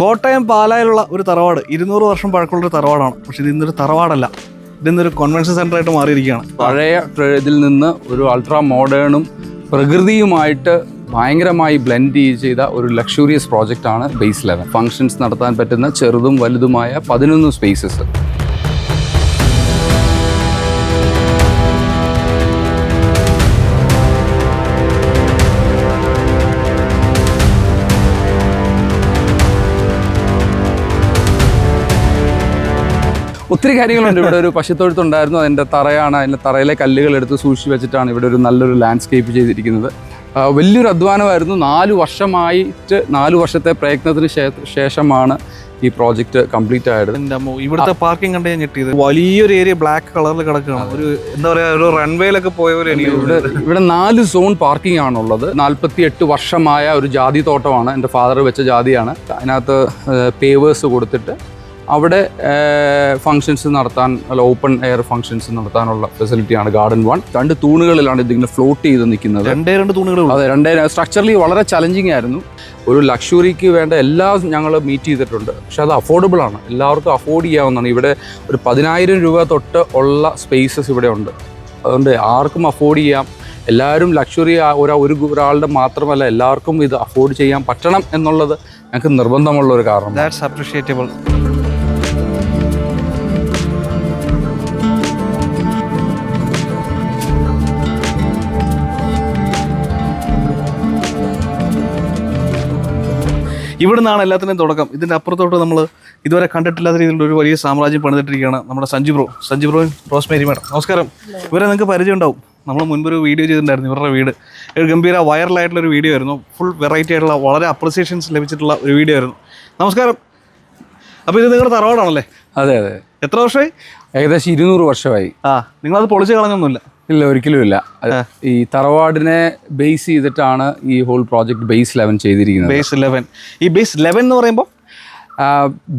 കോട്ടയം പാലായിലുള്ള ഒരു തറവാട് ഇരുന്നൂറ് വർഷം പഴക്കമുള്ള ഒരു തറവാടാണ്. പക്ഷെ ഇത് ഇന്നൊരു തറവാടല്ല. ഇതിന്നൊരു കൺവെൻഷൻ സെന്റർ ആയിട്ട് മാറിയിരിക്കുകയാണ്. പഴയ ഇതിൽ നിന്ന് ഒരു അൾട്രാ മോഡേണും പ്രകൃതിയുമായിട്ട് ഭയങ്കരമായി ബ്ലെൻഡ് ചെയ്ത ഒരു ലക്ഷൂറിയസ് പ്രോജക്റ്റാണ് ബേസ് ലെവൻ ഫങ്ഷൻസ് നടത്താൻ പറ്റുന്ന ചെറുതും വലുതുമായ പതിനൊന്ന് സ്പേസസ് ഒത്തിരി കാര്യങ്ങളുണ്ട്. ഇവിടെ ഒരു പശുത്തൊഴുത്തുണ്ടായിരുന്നു. അതിന്റെ തറയാണ്. അതിന്റെ തറയിലെ കല്ലുകൾ എടുത്ത് സൂക്ഷിച്ച് വെച്ചിട്ടാണ് ഇവിടെ ഒരു നല്ലൊരു ലാൻഡ്സ്കേപ്പ് ചെയ്തിരിക്കുന്നത്. വലിയൊരു അധ്വാനമായിരുന്നു. നാല് വർഷമായിട്ട് നാല് വർഷത്തെ പ്രയത്നത്തിന് ശേഷമാണ് ഈ പ്രോജക്റ്റ് കംപ്ലീറ്റ് ആയത്. ഇവിടുത്തെ പാർക്കിംഗ് കണ്ട് ഞാൻ ഞെട്ടിയത്. വലിയൊരു ഏരിയ ബ്ലാക്ക് കളറിൽ കിടക്കുകയാണ്. ഒരു എന്താ പറയുക ഒരു റൺവേയിലൊക്കെ പോയ ഒരു എനിക്ക് ഇവിടെ ഇവിടെ നാല് സോൺ പാർക്കിംഗ് ആണുള്ളത്. നാൽപ്പത്തി എട്ട് വർഷമായ ഒരു ജാതി തോട്ടമാണ് എന്റെ ഫാദർ വെച്ച ജാതിയാണ്. അതിനകത്ത് പേവേഴ്സ് കൊടുത്തിട്ട് അവിടെ ഫങ്ഷൻസ് നടത്താൻ അല്ല ഓപ്പൺ എയർ ഫങ്ഷൻസ് നടത്താനുള്ള ഫെസിലിറ്റിയാണ് ഗാർഡൻ വൺ രണ്ട് തൂണുകളിലാണ് ഇതിങ്ങനെ ഫ്ലോട്ട് ചെയ്ത് നിൽക്കുന്നത്. രണ്ടേ രണ്ട് തൂണുകൾ അതെ രണ്ടേ സ്ട്രക്ചറലി വളരെ ചലഞ്ചിങ് ആയിരുന്നു. ഒരു ലക്ഷറിക്ക് വേണ്ട എല്ലാ ഞങ്ങൾ മീറ്റ് ചെയ്തിട്ടുണ്ട്. പക്ഷെ അത് അഫോർഡബിൾ ആണ്. എല്ലാവർക്കും അഫോർഡ് ചെയ്യാവുന്നതാണ്. ഇവിടെ ഒരു പതിനായിരം രൂപ തൊട്ട് ഉള്ള സ്പേസസ് ഇവിടെ ഉണ്ട്. അതുകൊണ്ട് ആർക്കും അഫോർഡ് ചെയ്യാം. എല്ലാവരും ലക്ഷറി ഒരു ഒരു ഒരാളുടെ മാത്രമല്ല എല്ലാവർക്കും ഇത് അഫോർഡ് ചെയ്യാൻ പറ്റണം എന്നുള്ളത് ഞങ്ങൾക്ക് നിർബന്ധമുള്ള ഒരു കാരണം ദാറ്റ്സ് അപ്രിഷിയേറ്റബിൾ ഇവിടെ നിന്നാണ് എല്ലാത്തിന്റെയും തുടക്കം. ഇതിന്റെ അപ്പുറത്തോട്ട് നമ്മൾ ഇതുവരെ കണ്ടിട്ടില്ലാത്ത രീതിയിലുള്ള ഒരു വലിയ സാമ്രാജ്യം പണിതിട്ടിരിക്കുകയാണ് നമ്മുടെ Sanju bro. Sanju bro Rosemary madam. നമസ്കാരം. ഇവരെ നിങ്ങൾക്ക് പരിചയം ഉണ്ടാവും നമ്മൾ മുൻപ് ഒരു വീഡിയോ ചെയ്തിട്ടുണ്ടായിരുന്നു ഇവരുടെ വീട്. ഒരു ഗംഭീര വൈറലായിട്ടുള്ള ഒരു വീഡിയോ ആയിരുന്നു. ഫുൾ വെറൈറ്റി ആയിട്ടുള്ള വളരെ അപ്രിസിയേഷൻസ് ലഭിച്ചിട്ടുള്ള ഒരു വീഡിയോ ആയിരുന്നു. നമസ്കാരം. അപ്പോൾ ഇത് നിങ്ങളുടെ തറവാടാണല്ലേ? അതെ അതെ. എത്ര വർഷമായി? ഏകദേശം ഇരുന്നൂറ് വർഷമായി. ആ നിങ്ങളത് പൊളിച്ച് കളഞ്ഞൊന്നുമില്ല. ഇല്ല ഒരിക്കലും ഇല്ല. ഈ തറവാടിനെ ബേസ് ചെയ്തിട്ടാണ് ഈ ഹോൾ പ്രോജക്റ്റ് ബേസ് ലെവൻ ചെയ്തിരിക്കുന്നത്. ബേസ് ലെവൻ ഈ ബേസ് ലെവൻ എന്ന് പറയുമ്പോൾ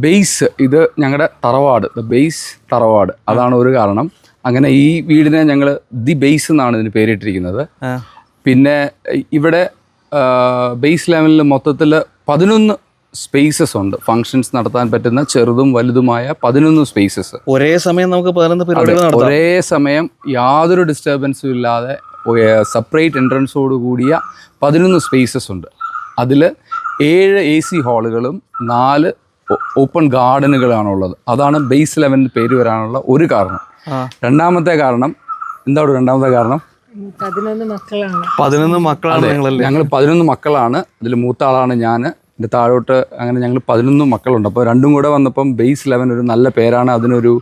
ബേസ് ഇത് ഞങ്ങളുടെ തറവാട്. ദ ബേസ് തറവാട്. അതാണ് ഒരു കാരണം. അങ്ങനെ ഈ വീടിനെ ഞങ്ങൾ ദി ബേസ് എന്നാണ് ഇതിന് പേരിട്ടിരിക്കുന്നത്. പിന്നെ ഇവിടെ ബേസ് ലെവലിൽ മൊത്തത്തിൽ പതിനൊന്ന് സ്പേസസ് ഉണ്ട്. ഫങ്ഷൻസ് നടത്താൻ പറ്റുന്ന ചെറുതും വലുതുമായ പതിനൊന്ന് സ്പേസസ് ഒരേ സമയം നമുക്ക് പതിനൊന്ന് പരിപാടികൾ ഒരേ സമയം യാതൊരു ഡിസ്റ്റർബൻസും ഇല്ലാതെ സെപ്പറേറ്റ് എൻട്രൻസോട് കൂടിയ പതിനൊന്ന് സ്പേസസ് ഉണ്ട്. അതിൽ ഏഴ് എ സി ഹാളുകളും നാല് ഓപ്പൺ ഗാർഡനുകളാണുള്ളത് അതാണ് ബേസ് ലെവലിന് പേര് വരാനുള്ള ഒരു കാരണം. രണ്ടാമത്തെ കാരണം എന്താണ് രണ്ടാമത്തെ കാരണം? പതിനൊന്ന് മക്കളാണ്. പതിനൊന്ന് മക്കളാണ് നിങ്ങളല്ലേ ഞങ്ങൾ പതിനൊന്ന് മക്കളാണ്. അതിൽ മൂത്ത ആളാണ് ഞാൻ എന്റെ താഴോട്ട് അങ്ങനെ ഞങ്ങൾ പതിനൊന്ന് മക്കളുണ്ട്. അപ്പോൾ രണ്ടും കൂടെ വന്നപ്പം ബേസ് ലെവൻ ഒരു നല്ല പേരാണ്. അതിനൊരു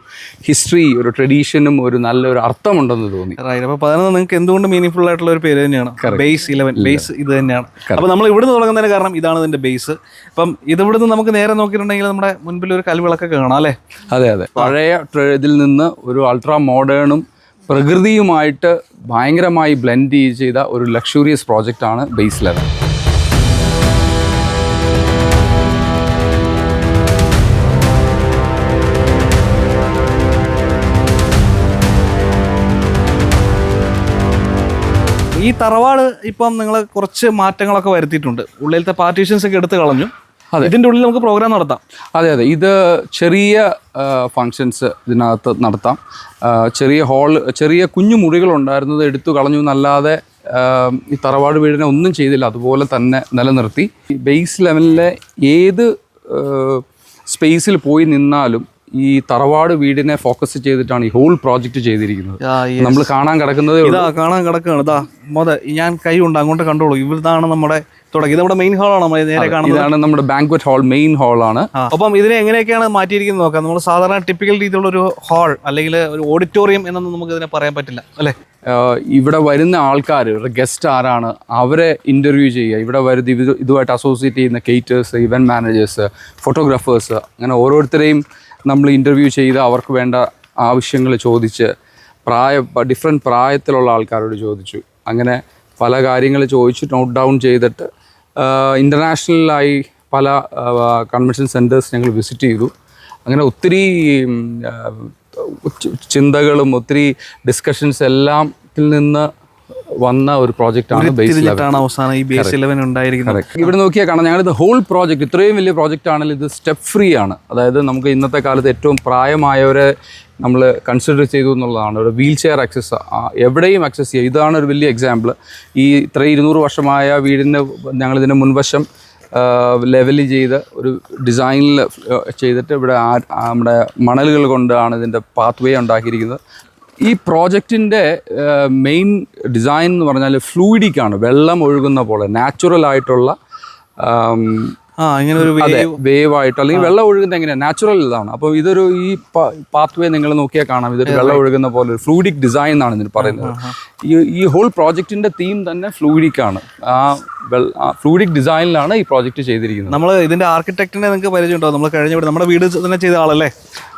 ഹിസ്റ്ററി ഒരു ട്രഡീഷനും ഒരു നല്ലൊരു അർത്ഥമുണ്ടെന്ന് തോന്നി. അപ്പോൾ പതിനൊന്ന് നിങ്ങൾക്ക് എന്തുകൊണ്ട് മീനിങ് ഫുൾ ആയിട്ടുള്ള ഒരു പേര് തന്നെയാണ്? ബേസ് ഇലവൻ ബേസ് ഇത് തന്നെയാണ്. അപ്പോൾ നമ്മൾ ഇവിടുന്ന് തുടങ്ങുന്നതിന് കാരണം ഇതാണ് ഇതിന്റെ ബേസ് അപ്പം ഇതിവിടുന്ന് നമുക്ക് നേരെ നോക്കിയിട്ടുണ്ടെങ്കിൽ നമ്മുടെ മുൻപിൽ ഒരു കൽവിളക്കൊക്കെ കാണാം അല്ലേ? അതെ അതെ. പഴയ ഇതിൽ നിന്ന് ഒരു അൾട്രാ മോഡേണും പ്രകൃതിയുമായിട്ട് ഭയങ്കരമായി ബ്ലെൻഡ് ചെയ്ത ഒരു ലക്ഷൂറിയസ് പ്രോജക്റ്റാണ് ബേസ് ലെവൻ ഈ തറവാട് ഇപ്പം നിങ്ങൾ കുറച്ച് മാറ്റങ്ങളൊക്കെ വരുത്തിയിട്ടുണ്ട്. ഉള്ളിലത്തെ പാർട്ടീഷൻസ് ഒക്കെ എടുത്ത് കളഞ്ഞു. അതെ. ഇതിന്റെ ഉള്ളിൽ നമുക്ക് പ്രോഗ്രാം നടത്താം. അതെ അതെ. ഇത് ചെറിയ ഫങ്ഷൻസ് ഇതിനകത്ത് നടത്താം. ചെറിയ ഹാൾ ചെറിയ കുഞ്ഞു മുറികൾ ഉണ്ടായിരുന്നത് എടുത്തു കളഞ്ഞു എന്നല്ലാതെ ഈ തറവാട് വീടിനെ ഒന്നും ചെയ്തില്ല. അതുപോലെ തന്നെ നിലനിർത്തി. ബേസ് ലെവലിലെ ഏത് സ്പേസിൽ പോയി നിന്നാലും ഈ തറവാട് വീടിനെ ഫോക്കസ് ചെയ്തിട്ടാണ് ഈ ഹോൾ പ്രോജക്റ്റ് ചെയ്തിരിക്കുന്നത്. നമ്മൾ കാണാൻ കിടക്കുന്നത് ഇതാ കാണാൻ കിടക്കുകയാണ്. ഇതാ മോതെ ഞാൻ കൈ ഉണ്ട് അങ്ങോട്ട് കണ്ടോളൂ. ഇവിടുന്നാണ് നമ്മുടെ തുടങ്ങി. നമ്മുടെ മെയിൻ ഹാളാണ് നമ്മൾ നേരെ കാണുന്നത്. ഇതാണ് നമ്മുടെ ബാങ്ക്വറ്റ് ഹാൾ മെയിൻ ഹാളാണ്. അപ്പം ഇതിനെ എങ്ങനെയൊക്കെയാണ് മാറ്റിയിരിക്കുന്നത് നോക്കാം. നമ്മൾ സാധാരണ ടിപ്പിക്കൽ രീതിയിലുള്ള ഒരു ഹാൾ അല്ലെങ്കിൽ ഒരു ഓഡിറ്റോറിയം എന്നൊന്നും നമുക്ക് ഇതിനെ പറയാൻ പറ്റില്ല അല്ലേ? ഇവിടെ വരുന്ന ആൾക്കാർ ഇവരുടെ ഗസ്റ്റ് ആരാണ് അവരെ ഇന്റർവ്യൂ ചെയ്യുക. ഇവിടെ വരുന്ന ഇത് ഇതുമായിട്ട് അസോസിയേറ്റ് ചെയ്യുന്ന കേറ്റേഴ്സ് ഇവന്റ് മാനേജേഴ്സ് ഫോട്ടോഗ്രാഫേഴ്സ് അങ്ങനെ ഓരോരുത്തരെയും നമ്മൾ ഇന്റർവ്യൂ ചെയ്ത് അവർക്ക് വേണ്ട ആവശ്യങ്ങൾ ചോദിച്ച് പ്രായ ഡിഫറെന്റ് പ്രായത്തിലുള്ള ആൾക്കാരോട് ചോദിച്ചു. അങ്ങനെ പല കാര്യങ്ങൾ ചോദിച്ച് നോട്ട് ഡൗൺ ചെയ്തിട്ട് ഇന്റർനാഷണലായി പല കൺവെൻഷൻ സെന്റേഴ്സ് ഞങ്ങൾ വിസിറ്റ് ചെയ്തു. അങ്ങനെ ഒത്തിരി ചിന്തകളും ഒത്തിരി ഡിസ്കഷൻസ് എല്ലാത്തിൽ നിന്ന് വന്ന ഒരു പ്രോജക്റ്റാണ് ബേസ് ലെവൽ തിരിഞ്ഞിട്ടാണ് അവസാനം ഈ ബേസ് ഇലവൻ ഉണ്ടായിരിക്കുന്നത്. ഇവിടെ നോക്കിയാൽ കാണാം. ഞങ്ങളിത് ഹോൾ പ്രോജക്റ്റ് ഇത്രയും വലിയ പ്രോജക്റ്റ് ആണെങ്കിൽ ഇത് സ്റ്റെപ്പ് ഫ്രീ ആണ്. അതായത് നമുക്ക് ഇന്നത്തെ കാലത്ത് ഏറ്റവും പ്രായമായവരെ നമ്മൾ കൺസിഡർ ചെയ്തു എന്നുള്ളതാണ്. ഒരു വീൽ ചെയർ ആക്സസ് എവിടെയും ആക്സസ് ചെയ്യുക ഇതാണ് ഒരു വലിയ എക്സാമ്പിൾ ഈ ഇത്ര ഇരുന്നൂറ് വർഷമായ വീടിന് ഞങ്ങളിതിന്റെ മുൻവശം ലെവൽ ചെയ്ത് ഒരു ഡിസൈനിൽ ചെയ്തിട്ട് ഇവിടെ നമ്മുടെ മണലുകൾ കൊണ്ടാണ് ഇതിന്റെ പാത്ത് വേ ഉണ്ടാക്കിയിരിക്കുന്നത്. ഈ പ്രോജക്റ്റിന്റെ മെയിൻ ഡിസൈൻ എന്ന് പറഞ്ഞാൽ ഫ്ലൂയിഡിക്കാണ് വെള്ളം ഒഴുകുന്ന പോലെ നാച്ചുറൽ ആയിട്ടുള്ള വേവ് ആയിട്ട് അല്ലെങ്കിൽ വെള്ളം ഒഴുകുന്ന എങ്ങനെയാണ് നാച്ചുറൽ ഇതാണ്. അപ്പോൾ ഇതൊരു ഈ പാത്ത് വേ നിങ്ങൾ നോക്കിയാൽ കാണാം. ഇതൊരു വെള്ളം ഒഴുകുന്ന പോലെ ഒരു ഫ്ലൂഡിക് ഡിസൈൻ എന്നാണ് ഇതിന് പറയുന്നത്. ഈ ഈ ഹോൾ പ്രോജക്റ്റിന്റെ തീം തന്നെ ഫ്ലൂഡിക് ആണ്. ആ ഫ്ലൂഡിക് ഡിസൈനിലാണ് ഈ പ്രോജക്റ്റ് ചെയ്തിരിക്കുന്നത്. നമ്മൾ ഇതിന്റെ ആർക്കിടെക്റ്റിനെ നിങ്ങൾക്ക് പരിചയമുണ്ടോ നമ്മൾ കഴിഞ്ഞ നമ്മുടെ വീട് തന്നെ ചെയ്ത ആളല്ലേ?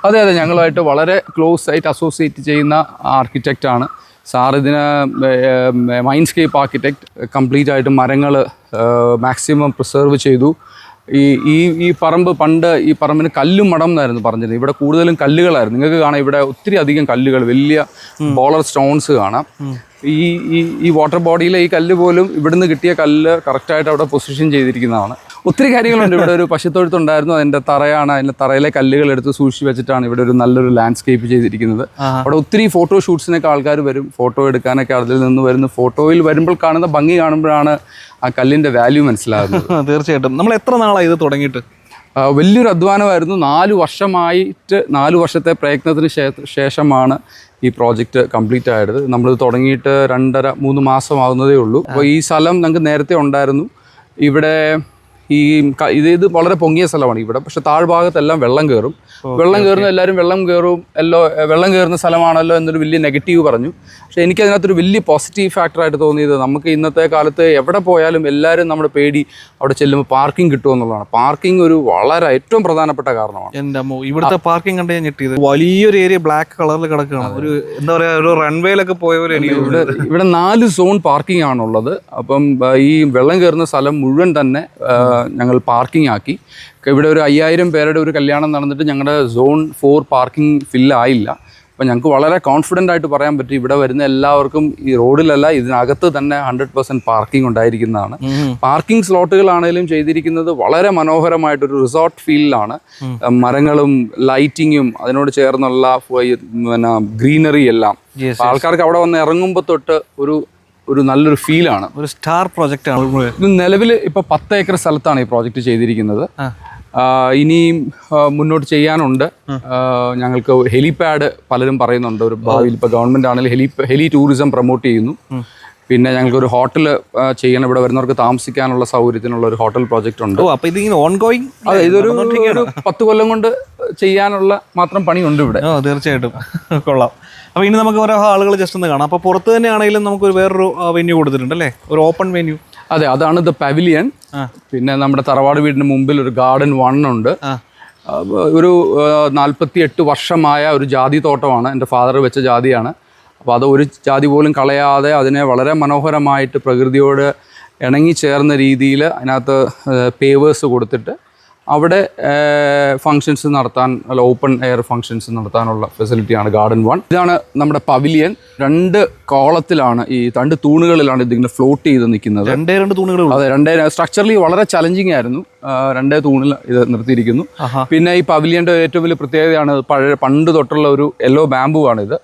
അതെ അതെ. ഞങ്ങളുമായിട്ട് വളരെ ക്ലോസ് ആയിട്ട് അസോസിയേറ്റ് ചെയ്യുന്ന ആർക്കിടെക്റ്റ് ആണ്. സാർ ഇതിന് മൈൻഡ്സ്കേപ്പ് ആർക്കിടെക്റ്റ് കംപ്ലീറ്റ് ആയിട്ട് മരങ്ങൾ മാക്സിമം പ്രിസർവ് ചെയ്തു. ഈ ഈ ഈ പറമ്പ് പണ്ട് ഈ പറമ്പിന് കല്ലും മടം എന്നായിരുന്നു പറഞ്ഞത് ഇവിടെ കൂടുതലും കല്ലുകളായിരുന്നു. നിങ്ങൾക്ക് കാണാം ഇവിടെ ഒത്തിരി അധികം കല്ലുകൾ വലിയ ബോളർ സ്റ്റോൺസ് കാണാം. ഈ ഈ ഈ വാട്ടർ ബോഡിയിലെ ഈ കല്ല് പോലും ഇവിടുന്ന് കിട്ടിയ കല്ല് കറക്റ്റായിട്ട് അവിടെ പൊസിഷൻ ചെയ്തിരിക്കുന്നതാണ്. ഒത്തിരി കാര്യങ്ങളുണ്ട് ഇവിടെ ഒരു പശുത്തൊഴുത്തുണ്ടായിരുന്നു അതിന്റെ തറയാണ് അതിന്റെ തറയിലെ കല്ലുകൾ എടുത്ത് സൂക്ഷിച്ച് വെച്ചിട്ടാണ് ഇവിടെ ഒരു നല്ലൊരു ലാൻഡ്സ്കേപ്പ് ചെയ്തിരിക്കുന്നത്. അവിടെ ഒത്തിരി ഫോട്ടോ ഷൂട്ട്സിനൊക്കെ ആൾക്കാർ വരും ഫോട്ടോ എടുക്കാനൊക്കെ അതിൽ നിന്ന് വരുന്ന ഫോട്ടോയിൽ വരുമ്പോൾ കാണുന്ന ഭംഗി കാണുമ്പോഴാണ് ആ കല്ലിന്റെ വാല്യൂ മനസ്സിലാകുന്നത്. തീർച്ചയായിട്ടും. നമ്മൾ എത്ര നാളായി ഇത് തുടങ്ങിയിട്ട്? വലിയൊരു അധ്വാനമായിരുന്നു. നാല് വർഷമായിട്ട് നാല് വർഷത്തെ പ്രയത്നത്തിന് ശേഷമാണ് ഈ പ്രോജക്റ്റ് കംപ്ലീറ്റ് ആയത്. നമ്മൾ തുടങ്ങിയിട്ട് രണ്ടര മൂന്ന് മാസമാകുന്നതേ ഉള്ളൂ. അപ്പോൾ ഈ സ്ഥലം ഞങ്ങൾക്ക് നേരത്തെ ഉണ്ടായിരുന്നു. ഇവിടെ ഈ ഇത് ഇത് വളരെ പൊങ്ങിയ സ്ഥലമാണ് ഇവിടെ. പക്ഷെ താഴ്ഭാഗത്തെല്ലാം വെള്ളം കയറും. വെള്ളം കയറുന്ന എല്ലാവരും വെള്ളം കയറും എല്ലോ വെള്ളം കയറുന്ന സ്ഥലമാണല്ലോ എന്നൊരു വലിയ നെഗറ്റീവ് പറഞ്ഞു. പക്ഷെ എനിക്ക് അതിനകത്തൊരു വലിയ പോസിറ്റീവ് ഫാക്ടറായിട്ട് തോന്നിയത് നമുക്ക് ഇന്നത്തെ കാലത്ത് എവിടെ പോയാലും എല്ലാവരും നമ്മുടെ പേടി അവിടെ ചെല്ലുമ്പോൾ പാർക്കിംഗ് കിട്ടുമോ എന്നുള്ളതാണ്. പാർക്കിംഗ് ഒരു വളരെ ഏറ്റവും പ്രധാനപ്പെട്ട കാരണമാണ്. എന്റെ അമ്മോ ഇവിടുത്തെ പാർക്കിംഗ് കണ്ട് ഞാൻ ഞെട്ടിയത്. വലിയൊരു ഏരിയ ബ്ലാക്ക് കളറിൽ കിടക്കുകയാണ്. ഒരു എന്താ പറയുക ഒരു റൺവേയിലൊക്കെ പോയ പോലെ ഇവിടെ ഇവിടെ നാല് സോൺ പാർക്കിംഗ് ആണുള്ളത്. അപ്പം ഈ വെള്ളം കയറുന്ന സ്ഥലം മുഴുവൻ തന്നെ ഞങ്ങൾ പാർക്കിംഗ് ആക്കി. ഇവിടെ ഒരു അയ്യായിരം പേരുടെ ഒരു കല്യാണം നടന്നിട്ട് ഞങ്ങളുടെ സോൺ ഫോർ പാർക്കിംഗ് ഫില്ലായില്ല അപ്പോൾ ഞങ്ങൾക്ക് വളരെ കോൺഫിഡന്റ് ആയിട്ട് പറയാൻ പറ്റും. ഇവിടെ വരുന്ന എല്ലാവർക്കും ഈ റോഡിലല്ല ഇതിനകത്ത് തന്നെ ഹൺഡ്രഡ് പെർസെന്റ് പാർക്കിംഗ് ഉണ്ടായിരിക്കുന്നതാണ്. പാർക്കിംഗ് സ്ലോട്ടുകളാണേലും ചെയ്തിരിക്കുന്നത് വളരെ മനോഹരമായിട്ടൊരു റിസോർട്ട് ഫീലിലാണ് മരങ്ങളും ലൈറ്റിങ്ങും അതിനോട് ചേർന്നുള്ള പിന്നെ ഗ്രീനറി എല്ലാം. ആൾക്കാർക്ക് അവിടെ വന്ന് ഇറങ്ങുമ്പോൾ തൊട്ട് ഒരു ഒരു നല്ലൊരു ഫീലാണ് ഒരു സ്റ്റാർ പ്രോജക്റ്റ് ആണ്. ഇത് നിലവിൽ ഇപ്പോൾ പത്ത് ഏക്കർ സ്ഥലത്താണ് ഈ പ്രോജക്റ്റ് ചെയ്തിരിക്കുന്നത്. ഇനിയും മുന്നോട്ട് ചെയ്യാനുണ്ട്. ഞങ്ങൾക്ക് ഹെലിപാഡ് പലരും പറയുന്നുണ്ട്. ഒരു ഭാവിയിൽ ഇപ്പോൾ ഗവൺമെന്റ് ആണെങ്കിൽ ഹെലി ഹെലി ടൂറിസം പ്രൊമോട്ട് ചെയ്യുന്നു. പിന്നെ ഞങ്ങൾക്ക് ഒരു ഹോട്ടൽ ചെയ്യണം. ഇവിടെ വരുന്നവർക്ക് താമസിക്കാനുള്ള സൗകര്യത്തിനുള്ള ഒരു ഹോട്ടൽ പ്രോജക്റ്റ് ഉണ്ട്. ഓ ഓൺഗോയിങ് അതെ ഇതൊരു ഒരു പത്ത് കൊല്ലം കൊണ്ട് ചെയ്യാനുള്ള മാത്രം പണിയുണ്ട് ഇവിടെ. ഓ തീർച്ചയായിട്ടും. കൊള്ളാം. അപ്പൊ ഇനി നമുക്ക് ഓരോ ആളുകൾ ജസ്റ്റ് ഒന്ന് കാണാം. അപ്പൊ പുറത്ത് തന്നെ ആണെങ്കിലും നമുക്ക് വേറൊരു വെന്യൂ കൊടുത്തിട്ടുണ്ട് അല്ലേ? ഒരു ഓപ്പൺ വെന്യൂ അതെ അതാണ് ദ പവിലിയൻ പിന്നെ നമ്മുടെ തറവാട് വീടിന് മുമ്പിൽ ഒരു ഗാർഡൻ വൺ ഉണ്ട്. ഒരു നാൽപ്പത്തി എട്ട് വർഷമായ ഒരു ജാതി തോട്ടമാണ്. എന്റെ ഫാദർ വെച്ച ജാതിയാണ്. അപ്പോൾ അത് ഒരു ജാതി പോലും കളയാതെ അതിനെ വളരെ മനോഹരമായിട്ട് പ്രകൃതിയോട് ഇണങ്ങി ചേർന്ന രീതിയിൽ അതിനകത്ത് പേവേഴ്സ് കൊടുത്തിട്ട് അവിടെ ഫങ്ഷൻസ് നടത്താൻ അല്ല ഓപ്പൺ എയർ ഫങ്ഷൻസ് നടത്താനുള്ള ഫെസിലിറ്റിയാണ് ഗാർഡൻ വൺ ഇതാണ് നമ്മുടെ പവിലിയൻ രണ്ട് കോളത്തിലാണ് ഈ രണ്ട് തൂണുകളിലാണ് ഇതിങ്ങനെ ഫ്ലോട്ട് ചെയ്ത് നിൽക്കുന്നത്. രണ്ടേ രണ്ട് തൂണുകൾ അതെ രണ്ടേ സ്ട്രക്ചറലി വളരെ ചലഞ്ചിങ് ആയിരുന്നു. രണ്ടേ തൂണിൽ ഇത് നിർത്തിയിരിക്കുന്നു. പിന്നെ ഈ പവിലിയന്റെ ഏറ്റവും വലിയ പ്രത്യേകതയാണ് പഴയ പണ്ട് തൊട്ടുള്ള ഒരു യെല്ലോ ബാമ്പു ആണ് ആ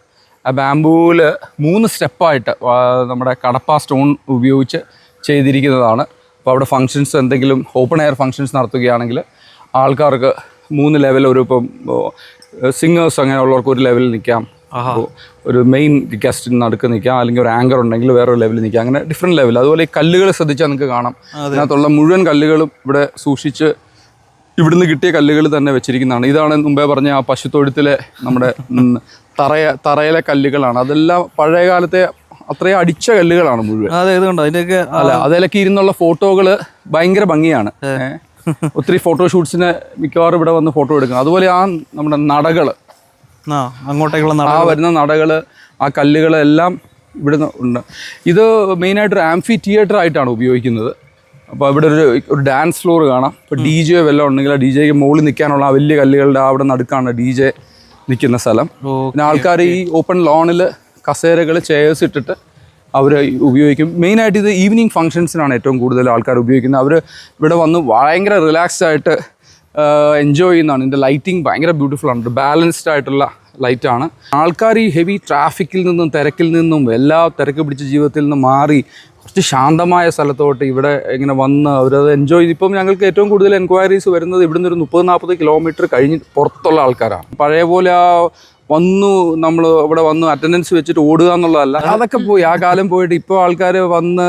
ബാമ്പുവിൽ മൂന്ന് സ്റ്റെപ്പായിട്ട് നമ്മുടെ കടപ്പ സ്റ്റോൺ ഉപയോഗിച്ച് ചെയ്തിരിക്കുന്നതാണ്. അപ്പോൾ അവിടെ ഫങ്ഷൻസ് എന്തെങ്കിലും ഓപ്പൺ എയർ ഫങ്ഷൻസ് നടത്തുകയാണെങ്കിൽ ആൾക്കാർക്ക് മൂന്ന് ലെവൽ ഒരു ഇപ്പം സിംഗേഴ്സ് അങ്ങനെയുള്ളവർക്ക് ഒരു ലെവലിൽ നിൽക്കാം. ഒരു മെയിൻ ഗസ്റ്റിന് നടുക്ക് നിൽക്കാം അല്ലെങ്കിൽ ഒരു ആങ്കർ ഉണ്ടെങ്കിൽ വേറൊരു ലെവലിൽ നിൽക്കാം. അങ്ങനെ ഡിഫറെന്റ് ലെവൽ അതുപോലെ ഈ കല്ലുകൾ ശ്രദ്ധിച്ചാൽ നിങ്ങൾക്ക് കാണാം. അതിനകത്തുള്ള മുഴുവൻ കല്ലുകളും ഇവിടെ സൂക്ഷിച്ച് ഇവിടുന്ന് കിട്ടിയ കല്ലുകൾ തന്നെ വെച്ചിരിക്കുന്നതാണ്. ഇതാണ് മുമ്പേ പറഞ്ഞ ആ പശുത്തൊഴുത്തിലെ നമ്മുടെ തറയ തറയിലെ കല്ലുകളാണ്. അതെല്ലാം പഴയ കാലത്തെ അത്രയും അടിച്ച കല്ലുകളാണ് മുഴുവൻ. അതിനൊക്കെ അതിന്റെയൊക്കെ അല്ല അതിലൊക്കെ ഇരുന്നുള്ള ഫോട്ടോകൾ ഭയങ്കര ഭംഗിയാണ്. ഒത്തിരി ഫോട്ടോ ഷൂട്ട്സിന് മിക്കവാറും ഇവിടെ വന്ന് ഫോട്ടോ എടുക്കും. അതുപോലെ ആ നമ്മുടെ നടകൾ ആ അങ്ങോട്ടേക്കുള്ള ആ വരുന്ന നടകൾ ആ കല്ലുകളെല്ലാം ഇവിടുന്ന് ഉണ്ട്. ഇത് മെയിനായിട്ട് ഒരു ആംഫി തിയേറ്റർ ആയിട്ടാണ് ഉപയോഗിക്കുന്നത്. അപ്പോൾ ഇവിടെ ഒരു ഒരു ഡാൻസ് ഫ്ലോർ കാണാം. ഇപ്പോൾ ഡി ജെ വല്ലതും ഉണ്ടെങ്കിൽ ആ ഡി ജെക്ക് മുകളിൽ നിൽക്കാനുള്ള ആ വലിയ കല്ലുകളുടെ അവിടെ നടുക്കാണ് ഡി ജെ നിൽക്കുന്ന സ്ഥലം. പിന്നെ ആൾക്കാർ ഈ ഓപ്പൺ ലോണിൽ കസേരകൾ ചെയേഴ്സ് ഇട്ടിട്ട് അവർ ഉപയോഗിക്കും. മെയിനായിട്ട് ഇത് ഈവനിങ് ഫങ്ഷൻസിനാണ് ഏറ്റവും കൂടുതൽ ആൾക്കാർ ഉപയോഗിക്കുന്നത്. അവർ ഇവിടെ വന്ന് ഭയങ്കര റിലാക്സ്ഡ് ആയിട്ട് എൻജോയ് ചെയ്യുന്നതാണ്. ഇതിന്റെ ലൈറ്റിംഗ് ഭയങ്കര ബ്യൂട്ടിഫുൾ ആണ്. ബാലൻസ്ഡ് ആയിട്ടുള്ള ലൈറ്റാണ് ആൾക്കാർ ഈ ഹെവി ട്രാഫിക്കിൽ നിന്നും തിരക്കിൽ നിന്നും എല്ലാ തിരക്ക് പിടിച്ച ജീവിതത്തിൽ നിന്നും മാറി കുറച്ച് ശാന്തമായ സ്ഥലത്തോട്ട് ഇവിടെ ഇങ്ങനെ വന്ന് അവരത് എൻജോയ് ഇപ്പം ഞങ്ങൾക്ക് ഏറ്റവും കൂടുതൽ എൻക്വയറീസ് വരുന്നത് ഇവിടുന്ന് ഒരു മുപ്പത് നാൽപ്പത് കിലോമീറ്റർ കഴിഞ്ഞ് പുറത്തുള്ള ആൾക്കാരാണ്. പഴയ പോലെ ആ വന്നു നമ്മൾ ഇവിടെ വന്ന് അറ്റൻഡൻസ് വെച്ചിട്ട് ഓടുക എന്നുള്ളതല്ല. അതൊക്കെ പോയി ആ കാലം പോയിട്ട് ഇപ്പോൾ ആൾക്കാർ വന്ന്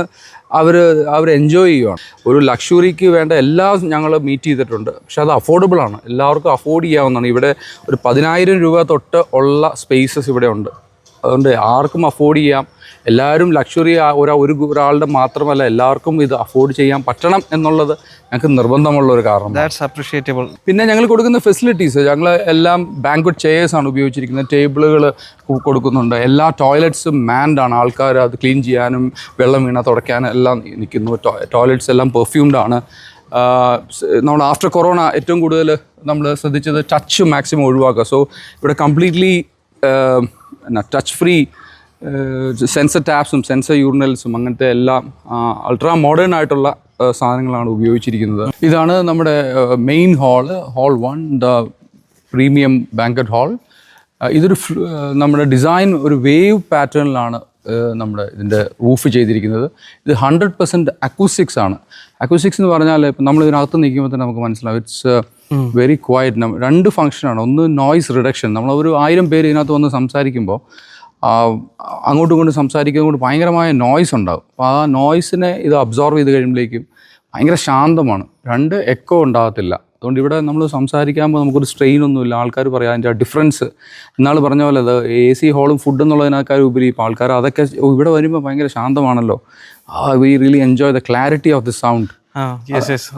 അവർ അവർ എൻജോയ് ചെയ്യുവാണ്. ഒരു ലക്ഷറിക്ക് വേണ്ട എല്ലാ ഞങ്ങൾ മീറ്റ് ചെയ്തിട്ടുണ്ട്. പക്ഷെ അത് അഫോർഡബിൾ ആണ്. എല്ലാവർക്കും അഫോർഡ് ചെയ്യാവുന്നതാണ്. ഇവിടെ ഒരു പതിനായിരം രൂപ തൊട്ട് ഉള്ള സ്പേസസ് ഇവിടെ ഉണ്ട്. അതുകൊണ്ട് ആർക്കും അഫോർഡ് ചെയ്യാം. എല്ലാവരും ലക്ഷറി ഒരാ ഒരു ഒരാളുടെ മാത്രമല്ല എല്ലാവർക്കും ഇത് അഫോർഡ് ചെയ്യാൻ പറ്റണം എന്നുള്ളത് ഞങ്ങൾക്ക് നിർബന്ധമുള്ള ഒരു കാരണം ദാറ്റ്സ് അപ്രിഷിയേറ്റബിൾ പിന്നെ ഞങ്ങൾ കൊടുക്കുന്ന ഫെസിലിറ്റീസ് ഞങ്ങൾ എല്ലാം ബാങ്ക്വറ്റ് ചെയേഴ്സ് ആണ് ഉപയോഗിച്ചിരിക്കുന്നത് ടേബിളുകൾ കൊടുക്കുന്നുണ്ട്. എല്ലാ ടോയ്ലറ്റ്സും മാൻഡ് ആണ്. ആൾക്കാർ അത് ക്ലീൻ ചെയ്യാനും വെള്ളം വീണ തുടയ്ക്കാനും എല്ലാം നിൽക്കുന്നു. ടോയ്ലറ്റ്സ് എല്ലാം പെർഫ്യൂംഡ് ആണ്. നമ്മൾ ആഫ്റ്റർ കൊറോണ ഏറ്റവും കൂടുതൽ നമ്മൾ ശ്രദ്ധിച്ചത് ടച്ച് മാക്സിമം ഒഴിവാക്കുക. സോ ഇവിടെ കംപ്ലീറ്റ്ലി എന്നാ ടച്ച് ഫ്രീ സെൻസർ ടാപ്സും സെൻസർ യൂറിനൽസും അങ്ങനത്തെ എല്ലാം അൾട്രാ മോഡേൺ ആയിട്ടുള്ള സാധനങ്ങളാണ് ഉപയോഗിച്ചിരിക്കുന്നത്. ഇതാണ് നമ്മുടെ main hall hall one the premium banquet hall ഇതൊരു നമ്മുടെ ഡിസൈൻ ഒരു വേവ് പാറ്റേണിലാണ് നമ്മുടെ ഇതിന്റെ റൂഫ് ചെയ്തിരിക്കുന്നത്. ഇത് ഹൺഡ്രഡ് പെർസെന്റ് അക്വസിക്സ് ആണ്. അക്വസിക്സ് എന്ന് പറഞ്ഞാൽ ഇപ്പം നമ്മൾ ഇതിനകത്ത് നിൽക്കുമ്പോൾ തന്നെ നമുക്ക് മനസ്സിലാവും. ഇറ്റ്സ് വെരി ക്വയറ്റ് രണ്ട് ഫംഗ്ഷനാണ് ഒന്ന് നോയ്സ് റിഡക്ഷൻ നമ്മൾ ഒരു ആയിരം പേര് ഇതിനകത്ത് വന്ന് സംസാരിക്കുമ്പോൾ അങ്ങോട്ടും ഇങ്ങോട്ടും സംസാരിക്കുന്നത് കൊണ്ട് ഭയങ്കരമായ നോയ്സ് ഉണ്ടാകും അപ്പോൾ ആ നോയ്സിനെ ഇത് അബ്സോർവ് ചെയ്ത് കഴിയുമ്പോഴേക്കും ഭയങ്കര ശാന്തമാണ്. രണ്ട് എക്കോ ഉണ്ടാകത്തില്ല. അതുകൊണ്ട് ഇവിടെ നമ്മൾ സംസാരിക്കുമ്പോൾ നമുക്കൊരു സ്ട്രെയിൻ ഒന്നുമില്ല. ആൾക്കാർ പറയാം അതിന്റെ ഡിഫറൻസ് ഇന്നാൾ പറഞ്ഞ പോലെ അത് എ സി ഹോളും ഫുഡ് എന്നുള്ളതിനേക്കാൾ ഉപരി ഇപ്പോൾ ആൾക്കാർ അതൊക്കെ ഇവിടെ വരുമ്പോൾ ഭയങ്കര ശാന്തമാണല്ലോ. We really enjoy the clarity of the sound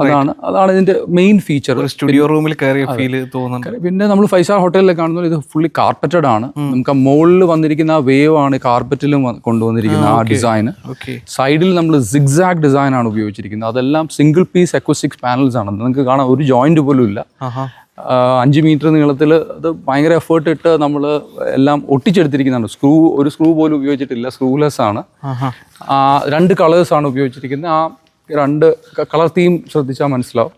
അതാണ് അതാണ് ഇതിന്റെ മെയിൻ ഫീച്ചർ സ്റ്റുഡിയോ റൂമിൽ കയറിയ ഫീൽ തോന്നുന്നുണ്ട്. പിന്നെ നമ്മൾ സ്റ്റാർ ഹോട്ടലിൽ കാണുന്നത് ഇത് ഫുള്ളി കാർപ്പറ്റഡ് ആണ്. നമുക്ക് ആ മുകളിൽ വന്നിരിക്കുന്ന ആ വേവ് ആണ് കാർപ്പറ്റിലും കൊണ്ടുവന്നിരിക്കുന്ന ആ ഡിസൈൻ സൈഡിൽ നമ്മൾ സിഗ്സാഗ് ഡിസൈൻ ആണ് ഉപയോഗിച്ചിരിക്കുന്നത്. അതെല്ലാം സിംഗിൾ പീസ് എക്കോസ്റ്റിക്സ് പാനൽസ് ആണ്. നിങ്ങൾക്ക് കാണാൻ ഒരു ജോയിന്റ് പോലും ഇല്ല. അഞ്ച് മീറ്റർ നീളത്തിൽ അത് ഭയങ്കര എഫേർട്ട് ഇട്ട് നമ്മൾ എല്ലാം ഒട്ടിച്ചെടുത്തിരിക്കുന്നതാണ്. സ്ക്രൂ ഒരു സ്ക്രൂ പോലും ഉപയോഗിച്ചിട്ടില്ല. സ്ക്രൂലെസ് ആണ്. രണ്ട് കളേഴ്സ് ആണ് ഉപയോഗിച്ചിരിക്കുന്നത്. ആ രണ്ട് കളർ തീം ശ്രദ്ധിച്ചാൽ മനസ്സിലാവും.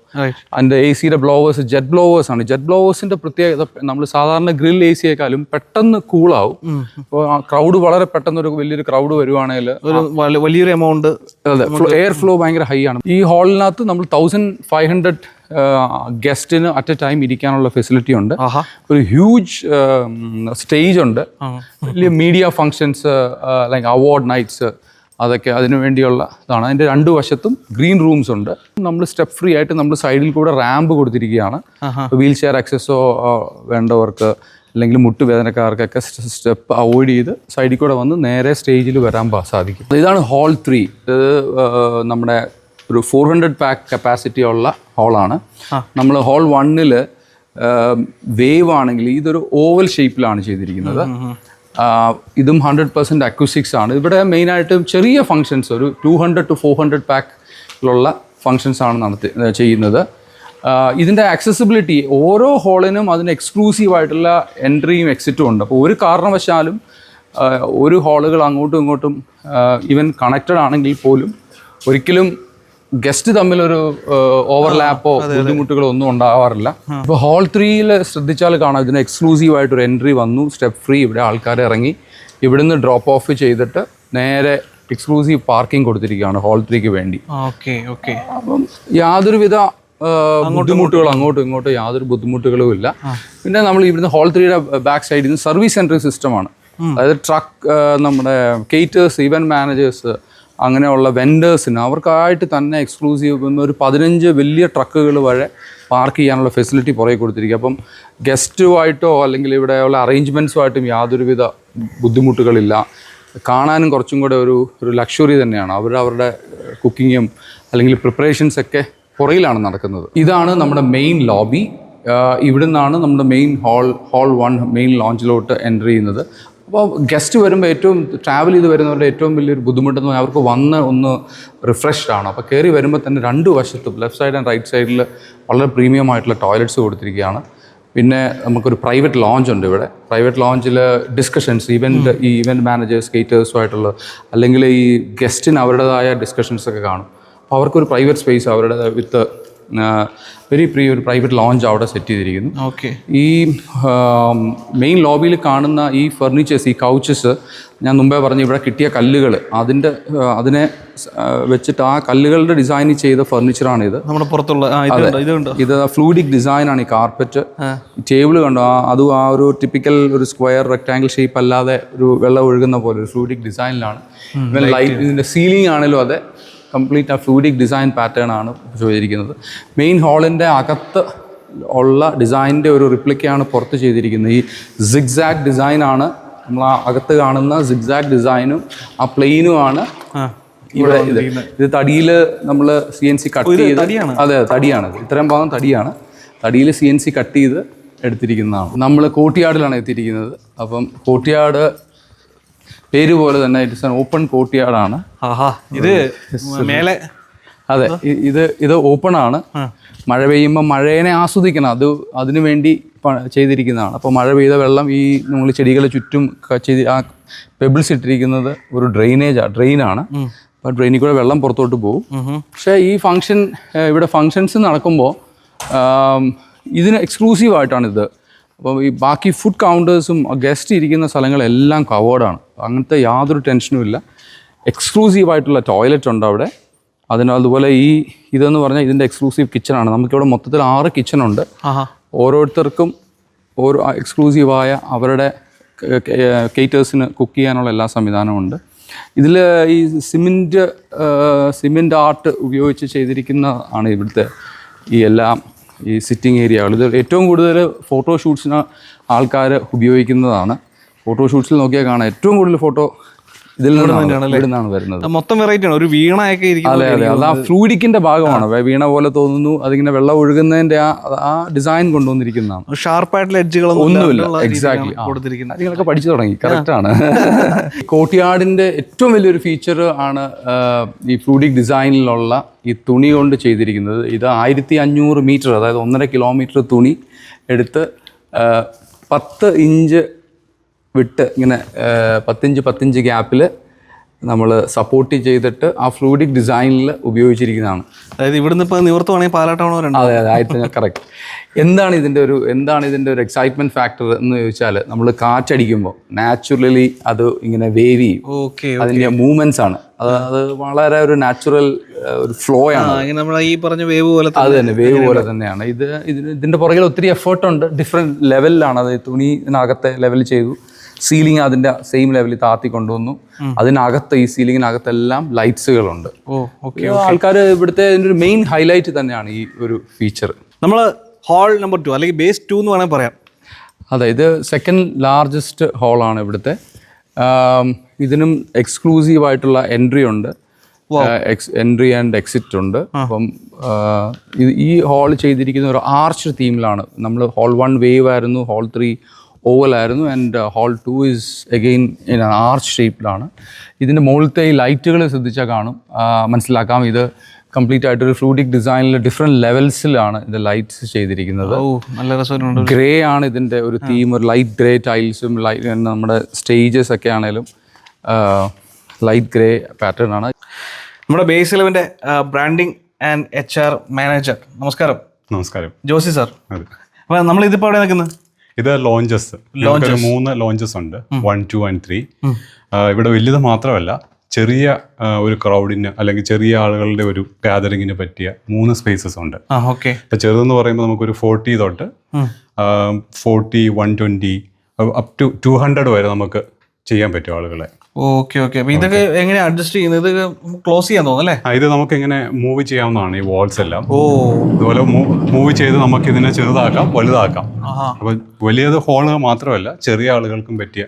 അതിന്റെ എ സിയുടെ ബ്ലോവേഴ്സ് ജെറ്റ് ബ്ലോവേഴ്സ് ആണ്. ജെറ്റ് ബ്ലോവേഴ്സിന്റെ പ്രത്യേകത നമ്മൾ സാധാരണ ഗ്രിൽ എ സിയേക്കാളും പെട്ടെന്ന് കൂളാവും അപ്പോൾ ആ ക്രൗഡ് വളരെ പെട്ടെന്ന് ഒരു വലിയൊരു ക്രൗഡ് വരുവാണെങ്കിൽ ഒരു വലിയൊരു എമൗണ്ട് അതെ എയർ ഫ്ലോ ഭയങ്കര ഹൈ ആണ്. ഈ ഹാളിനകത്ത് നമ്മൾ തൗസൻഡ് ഫൈവ് ഹൺഡ്രഡ് ഗസ്റ്റിന് അറ്റ് എ ടൈം ഇരിക്കാനുള്ള ഫെസിലിറ്റി ഉണ്ട്. ഒരു ഹ്യൂജ് സ്റ്റേജ് ഉണ്ട്. വലിയ media functions like award nights അതൊക്കെ അതിനു വേണ്ടിയുള്ള ഇതാണ്. അതിന്റെ രണ്ട് വശത്തും ഗ്രീൻ റൂംസ് ഉണ്ട്. നമ്മൾ സ്റ്റെപ്പ് ഫ്രീ ആയിട്ട് നമ്മൾ സൈഡിൽ കൂടെ റാമ്പ് കൊടുത്തിരിക്കുകയാണ്. വീൽ ചെയർ ആക്സസോ വേണ്ടവർക്ക് അല്ലെങ്കിൽ മുട്ടുവേദനക്കാർക്കൊക്കെ സ്റ്റെപ്പ് അവോയ്ഡ് ചെയ്ത് സൈഡിൽ കൂടെ വന്ന് നേരെ സ്റ്റേജിൽ വരാൻ സാധിക്കും. ഇതാണ് ഹോൾ ത്രീ ഇത് നമ്മുടെ ഒരു ഫോർ ഹൺഡ്രഡ് പാക്ക് കപ്പാസിറ്റി ഉള്ള ഹാളാണ് നമ്മൾ ഹാൾ വണ്ണിൽ വേവ് ആണെങ്കിൽ ഇതൊരു ഓവൽ ഷേപ്പിലാണ് ചെയ്തിരിക്കുന്നത്. ഇതും ഹൺഡ്രഡ് പെർസെന്റ് അക്യൂസിക്സ് ആണ്. ഇവിടെ മെയിനായിട്ട് ചെറിയ ഫങ്ഷൻസ് ഒരു two hundred two four hundred പാക്കിലുള്ള functions ആണ് നടത്തി ചെയ്യുന്നത്. ഇതിന്റെ ആക്സസിബിലിറ്റി ഓരോ ഹോളിനും അതിന് എക്സ്ക്ലൂസീവ് ആയിട്ടുള്ള എൻട്രിയും എക്സിറ്റും ഉണ്ട്. അപ്പോൾ ഒരു കാരണവശാലും ഒരു ഹാളുകൾ അങ്ങോട്ടും ഇങ്ങോട്ടും ഈവൻ കണക്റ്റഡ് ആണെങ്കിൽ പോലും ഒരിക്കലും ഗസ്റ്റ് തമ്മിലൊരു ഓവർലാപ്പോ ബുദ്ധിമുട്ടുകളോ ഒന്നും ഉണ്ടാവാറില്ല. ഇപ്പോൾ ഹോൾ ത്രീയിൽ ശ്രദ്ധിച്ചാൽ കാണാം ഇതിന് എക്സ്ക്ലൂസീവ് ആയിട്ട് ഒരു എൻട്രി വന്നു സ്റ്റെപ്പ് ഫ്രീ ഇവിടെ ആൾക്കാർ ഇറങ്ങി ഇവിടുന്ന് ഡ്രോപ്പ് ഓഫ് ചെയ്തിട്ട് നേരെ എക്സ്ക്ലൂസീവ് പാർക്കിംഗ് കൊടുത്തിരിക്കുകയാണ് ഹോൾ ത്രീക്ക് വേണ്ടി. Okay okay. അപ്പം യാതൊരുവിധ ബുദ്ധിമുട്ടുകൾ അങ്ങോട്ടും ഇങ്ങോട്ടും യാതൊരു ബുദ്ധിമുട്ടുകളും ഇല്ല. പിന്നെ നമ്മൾ ഇവിടുന്ന് ഹോൾ ത്രീയുടെ ബാക്ക് സൈഡിൽ നിന്ന് സർവീസ് സെന്റർ സിസ്റ്റമാണ് അതായത് ട്രക്ക് നമ്മുടെ കേറ്റേഴ്സ് ഇവന്റ് മാനേജേഴ്സ് അങ്ങനെയുള്ള വെൻഡേഴ്സിന് അവർക്കായിട്ട് തന്നെ എക്സ്ക്ലൂസീവ് ഒരു പതിനഞ്ച് വലിയ ട്രക്കുകൾ വരെ പാർക്ക് ചെയ്യാനുള്ള ഫെസിലിറ്റി പുറകെ കൊടുത്തിരിക്കുക. അപ്പം ഗസ്റ്റുമായിട്ടോ അല്ലെങ്കിൽ ഇവിടെയുള്ള അറേഞ്ച്മെന്റ്സുമായിട്ടും യാതൊരുവിധ ബുദ്ധിമുട്ടുകളില്ല. കാണാനും കുറച്ചും കൂടെ ഒരു ഒരു ലക്ഷറി തന്നെയാണ്. അവർ അവരുടെ കുക്കിങ്ങും അല്ലെങ്കിൽ പ്രിപ്പറേഷൻസ് ഒക്കെ പുറയിലാണ് നടക്കുന്നത്. ഇതാണ് നമ്മുടെ മെയിൻ ലോബി ഇവിടുന്നാണ് നമ്മുടെ main hall hall one main ലോഞ്ചിലോട്ട് enter ചെയ്യുന്നത്. അപ്പോൾ ഗസ്റ്റ് വരുമ്പോൾ ഏറ്റവും ട്രാവൽ ചെയ്ത് വരുന്നവരുടെ ഏറ്റവും വലിയൊരു ബുദ്ധിമുട്ടെന്ന് പറഞ്ഞാൽ അവർക്ക് വന്ന് ഒന്ന് റിഫ്രഷ്ഡ് ആണ് അപ്പോൾ കയറി വരുമ്പോൾ തന്നെ രണ്ട് വശത്തും ലെഫ്റ്റ് സൈഡ് ആൻഡ് റൈറ്റ് സൈഡിൽ വളരെ പ്രീമിയം ആയിട്ടുള്ള ടോയ്ലറ്റ്സ് കൊടുത്തിരിക്കുകയാണ്. പിന്നെ നമുക്കൊരു പ്രൈവറ്റ് ലോഞ്ച് ഉണ്ട് ഇവിടെ. പ്രൈവറ്റ് ലോഞ്ചിൽ ഡിസ്കഷൻസ് ഇവന്റ് ഈ ഇവന്റ് മാനേജേഴ്സ് കേറ്റേഴ്സുമായിട്ടുള്ള അല്ലെങ്കിൽ ഈ ഗസ്റ്റിന് അവരുടേതായ ഡിസ്കഷൻസ് ഒക്കെ കാണും. അപ്പോൾ അവർക്കൊരു പ്രൈവറ്റ് സ്പേസ് അവരുടെ വിത്ത് വെരി പ്രിയ ഒരു പ്രൈവറ്റ് ലോഞ്ച് അവിടെ സെറ്റ് ചെയ്തിരിക്കുന്നു. ഓക്കെ ഈ മെയിൻ ലോബിയിൽ കാണുന്ന ഈ ഫർണിച്ചേഴ്സ് ഈ കൗച്ചസ് ഞാൻ മുമ്പേ പറഞ്ഞു ഇവിടെ കിട്ടിയ കല്ലുകൾ അതിന്റെ അതിനെ വെച്ചിട്ട് ആ കല്ലുകളുടെ ഡിസൈൻ ചെയ്ത ഫർണിച്ചറാണ് ഇത് നമ്മുടെ പുറത്തുള്ള ഇത് ഫ്ലൂഡിക് ഡിസൈനാണ് ഈ കാർപ്പറ്റ് ടേബിൾ കണ്ടോ? ആ അതും ആ ഒരു ടിപ്പിക്കൽ ഒരു സ്ക്വയർ റെക്ടാങ്കിൾ ഷേപ്പ് അല്ലാതെ ഒരു വെള്ളം ഒഴുകുന്ന പോലെ ഒരു ഫ്ലൂഡിക് ഡിസൈനിലാണ് ലൈറ്റ് ഇതിന്റെ സീലിംഗ് ആണെങ്കിലും അതെ. കംപ്ലീറ്റ് ആ ഫ്ലൂഡിക് ഡിസൈൻ പാറ്റേൺ ആണ് ചെയ്തിരിക്കുന്നത്. മെയിൻ ഹാളിന്റെ അകത്ത് ഉള്ള ഡിസൈനിന്റെ ഒരു റിപ്ലിക്കയാണ് പുറത്ത് ചെയ്തിരിക്കുന്നത്. ഈ സിഗ്സാഗ് ആണ്. നമ്മൾ ആ അകത്ത് കാണുന്ന സിഗ്സാഗ് ഡിസൈനും ആ പ്ലെയിനും ആണ് ഇവിടെ ഇത്. ഇത് തടിയിൽ നമ്മൾ സി എൻ സി കട്ട് ചെയ്ത് അതെ അതെ, തടിയാണ്. ഇത്. ഇത്രയും ഭാഗം തടിയാണ്. തടിയിൽ സി എൻ സി കട്ട് ചെയ്ത് എടുത്തിരിക്കുന്നതാണ്. നമ്മൾ കോട്ടിയാടിലാണ് എത്തിയിരിക്കുന്നത്. അപ്പം കോട്ടിയാട് പേര് പോലെ തന്നെ ഇറ്റ്സ് ആൻ ഓപ്പൺ കോട്ടിയാടാണ് ആഹാ ഇത് മേലെ അതെ ഇത് ഇത് ഓപ്പൺ ആണ്. മഴ പെയ്യുമ്പോൾ മഴേനെ ആസ്വദിക്കണം. അത് അതിനു വേണ്ടി ചെയ്തിരിക്കുന്നതാണ്. അപ്പോൾ മഴ പെയ്ത വെള്ളം ഈ നമ്മൾ ചെടികളെ ചുറ്റും ചെയ്ത് ആ പെബിൾസ് ഇട്ടിരിക്കുന്നത് ഒരു ഡ്രെയിനേജാണ് ഡ്രെയിനാണ് അപ്പോൾ ഡ്രെയിനിൽ കൂടെ വെള്ളം പുറത്തോട്ട് പോകും. പക്ഷേ ഈ ഫങ്ഷൻ ഇവിടെ ഫങ്ഷൻസ് നടക്കുമ്പോൾ ഇതിന് എക്സ്ക്ലൂസീവ് ആയിട്ടാണ് ഇത് അപ്പോൾ ഈ ബാക്കി ഫുഡ് കൗണ്ടേഴ്സും ഗസ്റ്റ് ഇരിക്കുന്ന സ്ഥലങ്ങളെല്ലാം കവേർഡാണ് അങ്ങനത്തെ യാതൊരു ടെൻഷനും ഇല്ല. എക്സ്ക്ലൂസീവ് ആയിട്ടുള്ള ടോയ്ലറ്റ് ഉണ്ട് അവിടെ. അതിന് അതുപോലെ ഈ ഇതെന്ന് പറഞ്ഞാൽ ഇതിന്റെ എക്സ്ക്ലൂസീവ് കിച്ചണാണ് നമുക്കിവിടെ മൊത്തത്തിൽ ആറ് കിച്ചണുണ്ട് ഓരോരുത്തർക്കും ഓരോ എക്സ്ക്ലൂസീവായ അവരുടെ കേറ്റേഴ്സിന് കുക്ക് ചെയ്യാനുള്ള എല്ലാ സംവിധാനവും ഉണ്ട്. ഇതിൽ ഈ സിമെന്റ് സിമെന്റ് ആർട്ട് ഉപയോഗിച്ച് ചെയ്തിരിക്കുന്ന ആണ് ഇവിടുത്തെ ഈ എല്ലാം ഈ സിറ്റിംഗ് ഏരിയകൾ ഇത് ഏറ്റവും കൂടുതൽ ഫോട്ടോഷൂട്ട്സിന് ആൾക്കാർ ഉപയോഗിക്കുന്നതാണ്. ഫോട്ടോഷൂട്ട്സിൽ നോക്കിയാൽ കാണാം. ഏറ്റവും കൂടുതൽ ഫോട്ടോ ഇതിൽ നിന്നാണ് വരുന്നത്. മൊത്തം വെറൈറ്റി ആണ്. ഒരു വീണയൊക്കെ അതെ അതെ. അത് ആ ഫ്ലൂയിഡിക്കിന്റെ ഭാഗമാണ്. വീണ പോലെ തോന്നുന്നു. അതിങ്ങനെ വെള്ളം ഒഴുകുന്നതിന്റെ ആ ആ ഡിസൈൻ കൊണ്ടുവന്നിരിക്കുന്നതാണ്. ഷാർപ്പായിട്ടുള്ള എഡ്ജുകളൊന്നും ഒന്നുമില്ല. എക്സാക്ട് എക്സാക്ട്ലി കൊടുത്തിരിക്കുന്നത്. കാര്യങ്ങളൊക്കെ പഠിച്ചു തുടങ്ങി. കറക്റ്റ് ആണ്. കോട്ടിയാടിന്റെ ഏറ്റവും വലിയൊരു ഫീച്ചർ ആണ് ഈ ഫ്ലൂഡിക് ഡിസൈനിലുള്ള ഈ തുണി കൊണ്ട് ചെയ്തിരിക്കുന്നത്. ഇത് ആയിരത്തി അഞ്ഞൂറ് മീറ്റർ അതായത് ഒന്നര കിലോമീറ്റർ തുണി എടുത്ത് പത്ത് ഇഞ്ച് വിട്ട് ഇങ്ങനെ പത്തിഞ്ച് പത്തിഞ്ച് ഗ്യാപ്പിൽ നമ്മൾ സപ്പോർട്ട് ചെയ്തിട്ട് ആ ഫ്ലൂഡിക് ഡിസൈനിൽ ഉപയോഗിച്ചിരിക്കുന്നതാണ്. അതായത് ഇവിടുന്ന് ഇപ്പോൾ നിവർത്തുവാണെങ്കിൽ പാലാട്ടാണോ അതെ അതെ ആയിരത്തി കറക്റ്റ് എന്താണ് ഇതിന്റെ ഒരു എന്താണ് ഇതിന്റെ ഒരു എക്സൈറ്റ്മെന്റ് ഫാക്ടർ എന്ന് ചോദിച്ചാൽ നമ്മൾ കാറ്റടിക്കുമ്പോൾ നാച്ചുറലി അത് ഇങ്ങനെ വേവ് ചെയ്യും. ഓക്കെ അതിന്റെ മൂവ്മെന്റ്സ് ആണ്. അത് അത് വളരെ ഒരു നാച്ചുറൽ ഒരു ഫ്ലോ ആണ്. നമ്മൾ ഈ പറഞ്ഞ വേവ് പോലെ അത് തന്നെ വേവ് പോലെ തന്നെയാണ്. ഇത് ഇതിന് ഇതിന്റെ പുറകിൽ ഒത്തിരി എഫേർട്ടുണ്ട് ഡിഫറെന്റ് ലെവലിലാണ് അതായത് തുണി ഇതിനകത്തെ ലെവൽ ചെയ്തു. സീലിംഗ് അതിന്റെ സെയിം ലെവലിൽ താത്തി കൊണ്ടുവന്നു. അതിനകത്ത് ഈ സീലിങ്ങിനകത്തെല്ലാം ലൈറ്റ്സുകളുണ്ട് ആൾക്കാർ ഇവിടുത്തെ ഒരു മെയിൻ ഹൈലൈറ്റ് തന്നെയാണ് ഈ ഒരു ഫീച്ചർ നമ്മൾ ഹാൾ നമ്പർ ടു അല്ലെങ്കിൽ ബേസ് ടു എന്ന് വേണമെങ്കിൽ പറയാം. അതായത് ഇത് സെക്കൻഡ് ലാർജസ്റ്റ് ഹാളാണ് ഇവിടുത്തെ. ഇതിനും എക്സ്ക്ലൂസീവ് ആയിട്ടുള്ള എൻട്രി ഉണ്ട്. എൻട്രി ആൻഡ് എക്സിറ്റ് ഉണ്ട്. അപ്പം ഈ ഹാൾ ചെയ്തിരിക്കുന്ന ഒരു ആർച്ച് തീമിലാണ് നമ്മൾ ഹാൾ വൺ വേവ് ആയിരുന്നു ഹാൾ ത്രീ ഓവൽ ആയിരുന്നു and hall two is again in arch ഷേപ്പിലാണ് ഇതിന്റെ മുകളിലത്തെ ഈ ലൈറ്റുകൾ ശ്രദ്ധിച്ചാൽ കാണും. മനസ്സിലാക്കാം. ഇത് കംപ്ലീറ്റ് ആയിട്ട് ഒരു ഫ്ലൂഡിക് ഡിസൈനിൽ ഡിഫറെന്റ് ലെവൽസിലാണ് ഇത് ലൈറ്റ്സ് ചെയ്തിരിക്കുന്നത്. ഓ നല്ല രസമുണ്ട്. ഗ്രേ ആണ് ഇതിന്റെ ഒരു തീം ഒരു ലൈറ്റ് ഗ്രേ ടൈൽസും ലൈറ്റ് നമ്മുടെ സ്റ്റേജസ് ഒക്കെ ആണെങ്കിലും ലൈറ്റ് ഗ്രേ പാറ്റേൺ ആണ്. നമ്മുടെ base ഇലവന്റെ branding and H R manager നമസ്കാരം. നമസ്കാരം. ജോസി സാർ. അതെ. അപ്പൊ നമ്മൾ ഇതിപ്പോ അവിടെ നിൽക്കുന്നത് ഇത് ലോഞ്ചസ് മൂന്ന് ലോഞ്ചസ് ഉണ്ട്. വൺ ടു ആൻഡ് ത്രീ ഇവിടെ വലുത് മാത്രമല്ല ചെറിയ ഒരു ക്രൗഡിന് അല്ലെങ്കിൽ ചെറിയ ആളുകളുടെ ഒരു ഗാദറിങ്ങിന് പറ്റിയ മൂന്ന് സ്പേസസ് ഉണ്ട്. ഇപ്പൊ ചെറുതെന്ന് പറയുമ്പോൾ നമുക്കൊരു ഫോർട്ടി തൊട്ട് forty one twenty up to two hundred വരെ നമുക്ക് ചെയ്യാൻ പറ്റും ആളുകളെ. Okay okay. അപ്പൊ ഇതൊക്കെ എങ്ങനെ അഡ്ജസ്റ്റ് ചെയ്യുന്നത് ഇത് ക്ലോസ് ചെയ്യാൻ തോന്നുന്നു അല്ലേ? ആ, ഇത് നമുക്ക് ഇങ്ങനെ മൂവ് ചെയ്യാവുന്നതാണ് ഈ വാൾസ് എല്ലാം. ഓ. ഇതുപോലെ മൂവ് ചെയ്ത് നമുക്ക് ഇതിനെ ചെറുതാക്കാം വലുതാക്കാം. അപ്പൊ വലിയത് ഹോൾ മാത്രമല്ല ചെറിയ ആളുകൾക്കും പറ്റിയ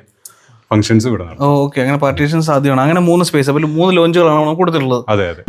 ഫംഗ്ഷൻസ് നടക്കും. ഓക്കെ. അങ്ങനെ പാർട്ടീഷൻ സാധ്യമാണ്. അങ്ങനെ മൂന്ന് സ്പേസ് അപ്പോൾ മൂന്ന് ലോഞ്ചുകളാണ് കൊടുത്തിട്ടുള്ളത്. അതെ അതെ.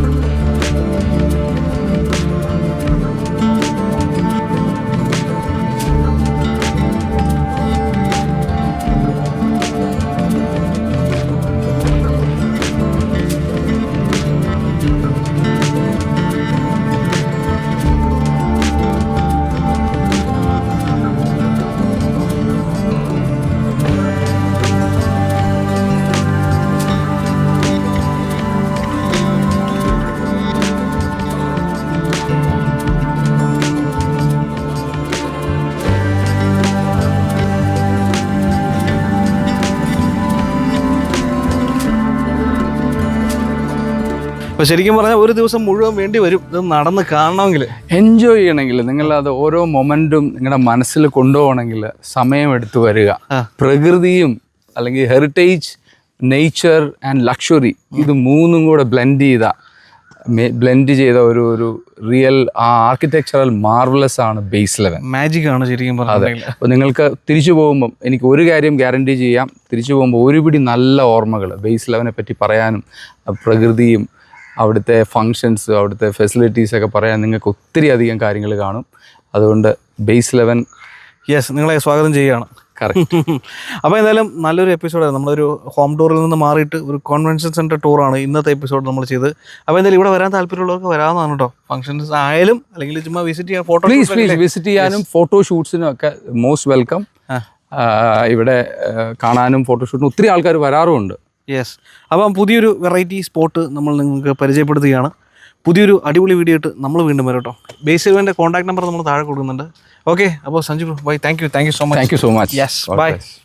അപ്പോൾ ശരിക്കും പറഞ്ഞാൽ ഒരു ദിവസം മുഴുവൻ വേണ്ടി വരും. ഇത് നടന്ന് കാണണമെങ്കിൽ എൻജോയ് ചെയ്യണമെങ്കിൽ നിങ്ങൾ അത് ഓരോ മൊമെന്റും നിങ്ങളുടെ മനസ്സിൽ കൊണ്ടുപോകണമെങ്കിൽ സമയമെടുത്ത് വരിക. ആ. പ്രകൃതിയും അല്ലെങ്കിൽ ഹെറിറ്റേജ് നേച്ചർ ആൻഡ് ലക്ഷറി ഇത് മൂന്നും കൂടെ ബ്ലെൻഡ് ചെയ്ത. ബ്ലെൻഡ് ചെയ്ത ഒരു ഒരു റിയൽ ആ ആർക്കിടെക്ചറൽ മാർവലസ് ആണ് ബേസ് ലെവൻ മാജിക് ആണ് ശരിക്കും പറഞ്ഞത് അപ്പോൾ നിങ്ങൾക്ക് തിരിച്ചു പോകുമ്പം എനിക്ക് ഒരു കാര്യം ഗ്യാരണ്ടി ചെയ്യാം. തിരിച്ചു പോകുമ്പോൾ ഒരുപിടി നല്ല ഓർമ്മകൾ ബേസ് ലെവനെ പറ്റി പറയാനും പ്രകൃതിയും അവിടുത്തെ ഫങ്ഷൻസ് അവിടുത്തെ ഫെസിലിറ്റീസ് ഒക്കെ പറയാൻ നിങ്ങൾക്ക് ഒത്തിരി അധികം കാര്യങ്ങൾ കാണും. അതുകൊണ്ട് ബേസ് ലെവൻ യെസ് നിങ്ങളെ സ്വാഗതം ചെയ്യുകയാണ്. കറക്റ്റ് അപ്പോൾ എന്തായാലും നല്ലൊരു എപ്പിസോഡാണ് നമ്മളൊരു ഹോം ടൂറിൽ നിന്ന് മാറിയിട്ട് ഒരു കോൺവെൻഷൻ സെന്റർ ടൂറാണ് ഇന്നത്തെ എപ്പിസോഡ് നമ്മൾ ചെയ്ത് അപ്പോൾ എന്തായാലും ഇവിടെ വരാൻ താല്പര്യമുള്ളവർക്ക് വരാമെന്നാണ് കേട്ടോ. ഫംഗ്ഷൻസ് ആയാലും അല്ലെങ്കിൽ ചുമ്മാ വിസിറ്റ് ചെയ്യാൻ ഫോട്ടോ പ്ലീസ് പ്ലീസ് വിസിറ്റ് ചെയ്യാനും ഫോട്ടോ ഷൂട്ട്സിനും ഒക്കെ മോസ്റ്റ് വെൽക്കം. ഇവിടെ കാണാനും കാണാനും ഫോട്ടോഷൂട്ടിനും ഒത്തിരി ആൾക്കാർ വരാറുമുണ്ട്. യെസ് അപ്പം പുതിയൊരു വെറൈറ്റി സ്പോട്ട് നമ്മൾ നിങ്ങൾക്ക് പരിചയപ്പെടുത്തുകയാണ്. പുതിയൊരു അടിപൊളി വീഡിയോ ആയിട്ട് നമ്മൾ വീണ്ടും വരും കേട്ടോ. ബേസ് ഇവന്റെ കോൺടാക്ട് നമ്പർ നമ്മൾ താഴെ കൊടുക്കുന്നുണ്ട്. ഓക്കെ അപ്പോൾ Sanju bye thank you thank you so much thank you so much yes bye.